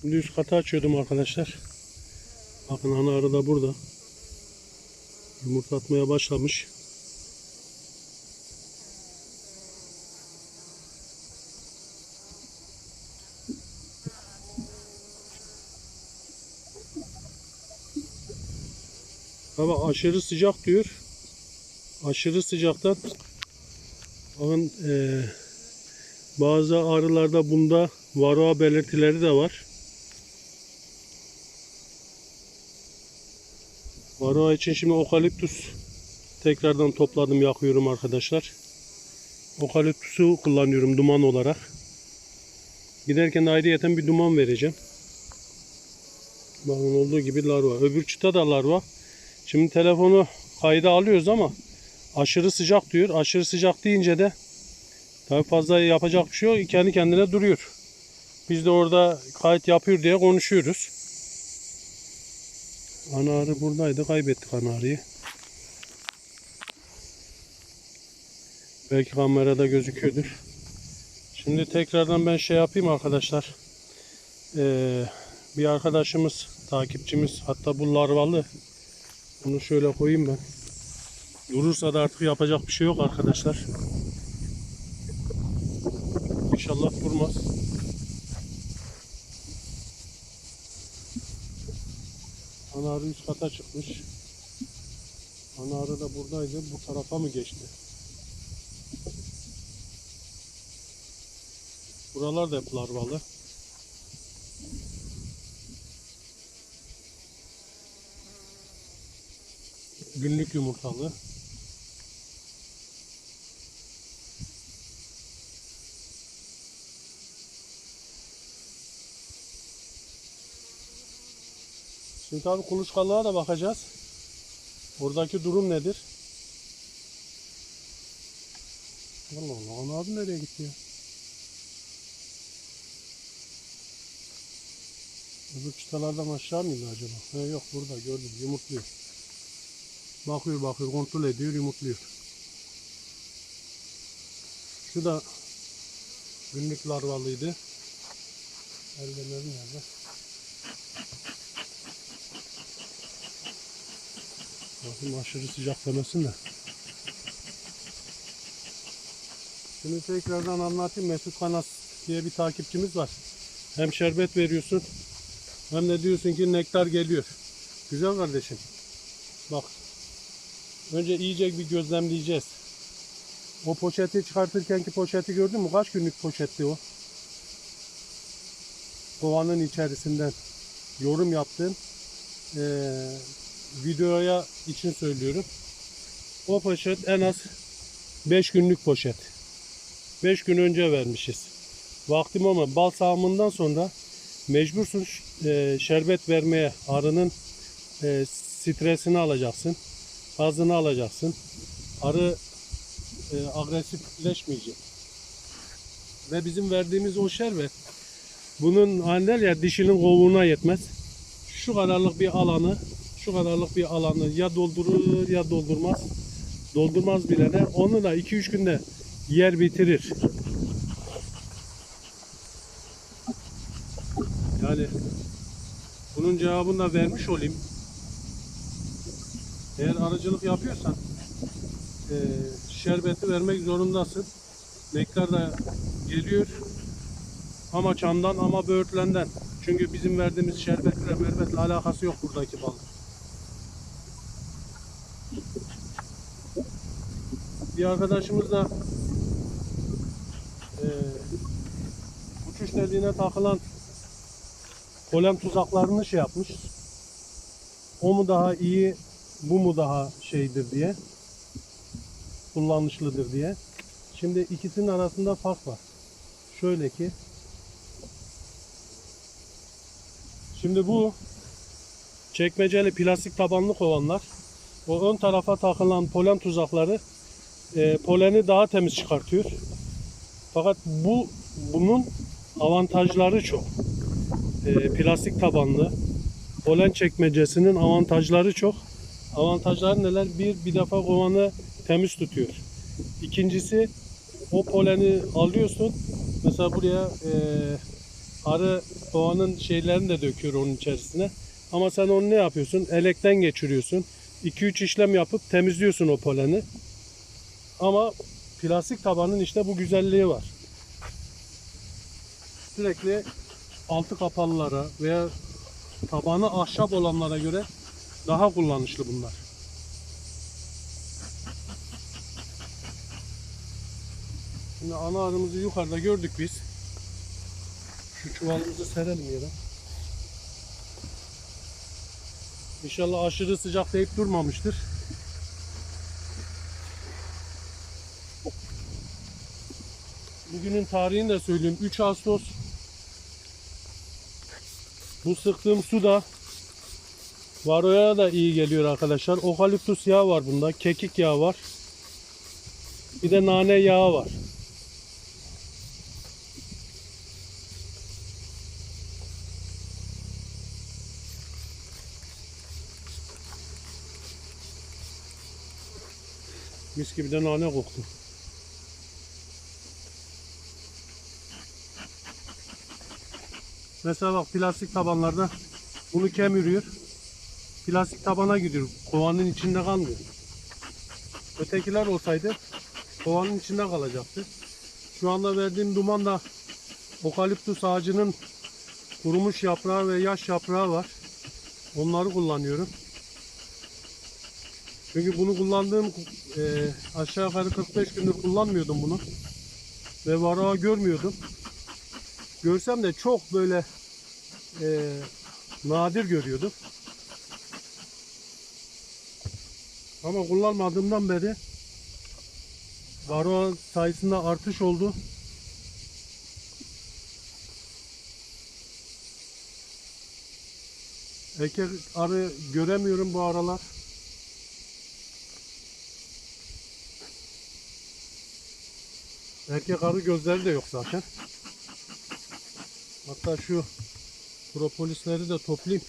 Şimdi üst katı açıyordum arkadaşlar. Bakın ana arı da burada. Yumurta atmaya başlamış. Ama aşırı sıcak diyor. Aşırı sıcaktan bakın eee, bazı arılarda bunda varroa belirtileri de var. Varroa için şimdi okaliptüs tekrardan topladım yakıyorum arkadaşlar. Okaliptüsü kullanıyorum duman olarak. Giderken ayrıyeten bir duman vereceğim. Bakın olduğu gibi larva. Öbür çıta da larva. Şimdi telefonu kayda alıyoruz ama aşırı sıcak diyor. Aşırı sıcak deyince de tabi fazla yapacak bir şey yok. Kendi kendine duruyor. Biz de orada kayıt yapıyor diye konuşuyoruz. Ana arı buradaydı. Kaybettik ana arıyı. Belki kamerada gözüküyordur. Şimdi tekrardan ben şey yapayım arkadaşlar. Ee, bir arkadaşımız, takipçimiz hatta bu larvalı. Bunu şöyle koyayım ben. Durursa da artık yapacak bir şey yok arkadaşlar. İnşallah durmaz. Ana arı üst kata çıkmış. Ana arı da buradaydı. Bu tarafa mı geçti? Buralar da hep larvalı. Günlük yumurtalı. Şimdi tabi kuluçkalığa da bakacağız. Oradaki durum nedir? Allah Allah, ana abi nereye gitti ya? Öbür çıtalardan aşağı mıydı acaba? He yok burada gördüm yumurtluyor. Bakıyor bakıyor kontrol ediyor yumurtluyor. Şu da günlük larvalıydı. Eldivenleri nerede? Bakayım aşırı sıcak demesin de. Şimdi tekrardan anlatayım. Mesut Kanas diye bir takipçimiz var. Hem şerbet veriyorsun hem de diyorsun ki nektar geliyor. Güzel kardeşim. Bak. Önce iyice bir gözlemleyeceğiz. O poşeti çıkartırken ki poşeti gördün mü? Kaç günlük poşetti o? Kovanın içerisinden yorum yaptın. Ee, videoya için söylüyorum. O poşet en az 5 günlük poşet. 5 gün önce vermişiz. Vaktim ama bal sağımından sonra mecbursun e, şerbet vermeye arının e, stresini alacaksın. Gazını alacaksın. Arı e, agresifleşmeyecek. Ve bizim verdiğimiz o şerbet bunun der ya dişinin kovuğuna yetmez. Şu kadarlık bir alanı şu kadarlık bir alanı ya doldurur ya doldurmaz. Doldurmaz bile de onu da 2-3 günde yer bitirir. Yani bunun cevabını da vermiş olayım. Eğer arıcılık yapıyorsan eee, şerbeti vermek zorundasın. Nektar da geliyor. Ama çamdan ama böğürtlenden. Çünkü bizim verdiğimiz şerbetle merbetle alakası yok buradaki balın. Bir arkadaşımız da eee uçuş deliğine takılan polen tuzaklarını şey yapmış. O mu daha iyi, bu mu daha şeydir diye. Kullanışlıdır diye. Şimdi ikisinin arasında fark var. Şöyle ki Şimdi bu çekmeceli plastik tabanlı kovanlar o ön tarafa takılan polen tuzakları e, poleni daha temiz çıkartıyor. Fakat bu bunun avantajları çok. E, plastik tabanlı polen çekmecesinin avantajları çok. Avantajları neler? Bir, bir defa kovanı temiz tutuyor. İkincisi o poleni alıyorsun. Mesela buraya e, arı kovanın şeylerini de döküyor onun içerisine. Ama sen onu ne yapıyorsun? Elekten geçiriyorsun. 2-3 işlem yapıp temizliyorsun o poleni. Ama plastik tabanın işte bu güzelliği var. Sürekli altı kapalılara veya tabanı ahşap olanlara göre daha kullanışlı bunlar. Şimdi ana arımızı yukarıda gördük biz. Şu çuvalımızı serelim yere. İnşallah aşırı sıcak deyip durmamıştır. Bugünün tarihini de söyleyeyim. 3 Ağustos. Bu sıktığım su da varoya da iyi geliyor arkadaşlar. Okaliptus yağı var bunda. Kekik yağı var. Bir de nane yağı var. Mis gibi de nane koktu. Mesela bak plastik tabanlarda bunu kemiriyor. Plastik tabana gidiyor. Kovanın içinde kalmıyor. Ötekiler olsaydı kovanın içinde kalacaktı. Şu anda verdiğim duman da okaliptus ağacının kurumuş yaprağı ve yaş yaprağı var. Onları kullanıyorum. Çünkü bunu kullandığım e, aşağı yukarı 45 gündür kullanmıyordum bunu. Ve varağı görmüyordum. Görsem de çok böyle e, nadir görüyordum. Ama kullanmadığımdan beri varroa sayısında artış oldu. Erkek arı göremiyorum bu aralar. Erkek arı gözleri de yok zaten. Hatta şu propolisleri de toplayayım.